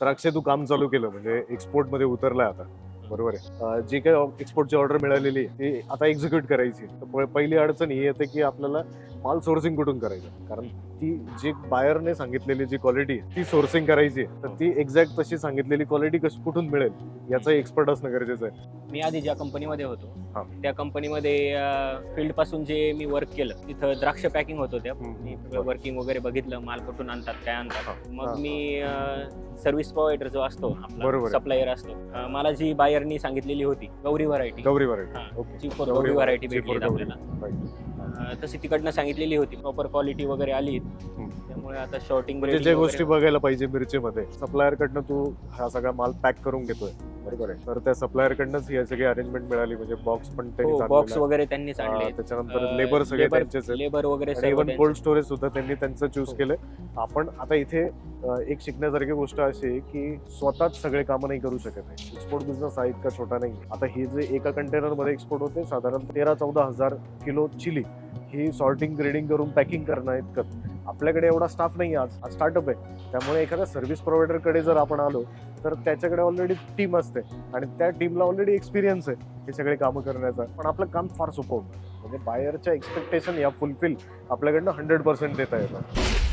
तर अक्षय तू काम चालू केलं म्हणजे एक्सपोर्टमध्ये उतरलाय आता. बरोबर आहे. जी काही एक्सपोर्टची ऑर्डर मिळालेली आहे ती आता एक्झिक्यूट करायची तर पहिली अडचण ही येते की आपल्याला माल सोर्सिंग कुठून करायचं? कारण ती जी बायरने सांगितलेली जी क्वालिटी आहे ती सोर्सिंग करायची आहे. तर ती एक्झॅक्ट तशी सांगितलेली क्वालिटी कशी कुठून मिळेल? याचा एक्सपर्ट असणं गरजेचं आहे. मी आधी ज्या कंपनीमध्ये. होतो त्या कंपनीमध्ये फील्डपासून जे मी वर्क केलं तिथं द्राक्ष पॅकिंग होत होत्या. सगळं वर्किंग वगैरे बघितलं माल कुठून आणतात काय. आणतात. मग मी सर्व्हिस प्रोव्हायडर जो असतो आपला. सप्लायर असतो मला जी बायरनी सांगितलेली होती Gauri variety Gauri variety Gauri variety भेटली G4 गौरी. आपल्याला. अं, तशी तिकडनं सांगितलेली होती. प्रॉपर क्वालिटी वगैरे आली. त्यामुळे आता शॉर्टिंग म्हणजे जे गोष्टी बघायला पाहिजे मिरचीमध्ये. सप्लायर कडनं तू हा सगळा माल पॅक करून घेतोय. बरोबर आहे. तर त्या सप्लायर कडनंच ही सगळी अरेंजमेंट मिळाली. म्हणजे बॉक्स पण त्यांनीच बॉक्स आणलेला. हो, वगैरे त्यांनीच हा, आणले त्याच्यानंतर लेबर सगळे त्यांचेच आहेत. लेबर वगैरे सर्व इव्हन त्यांचे. कोल्ड स्टोरेज सुद्धा त्यांनी त्यांचं चूज हो. केलंय. आपण आता इथे अं, एक शिकण्यासारखी गोष्ट अशी आहे की स्वतःच सगळे कामं नाही करू शकत आहे. एक्सपोर्ट बिझनेस हा इतका छोटा नाही. आता हे जे एका कंटेनरमध्ये एक्सपोर्ट होते साधारण तेरा चौदा हजार किलो चिली. ही सॉर्टिंग ग्रेडिंग करून पॅकिंग करणं इतकं. आपल्याकडे एवढा स्टाफ नाही आज. आज स्टार्टअप आहे. त्यामुळे एखाद्या सर्व्हिस प्रोव्हायडरकडे जर आपण आलो तर त्याच्याकडे ऑलरेडी टीम असते. आणि त्या टीमला ऑलरेडी एक्सपिरियन्स आहे हे सगळे कामं करण्याचा. पण आपलं काम फार सोपं होतं. म्हणजे बायरच्या एक्सपेक्टेशन या फुलफिल आपल्याकडनं हंड्रेड पर्सेंट देता येतात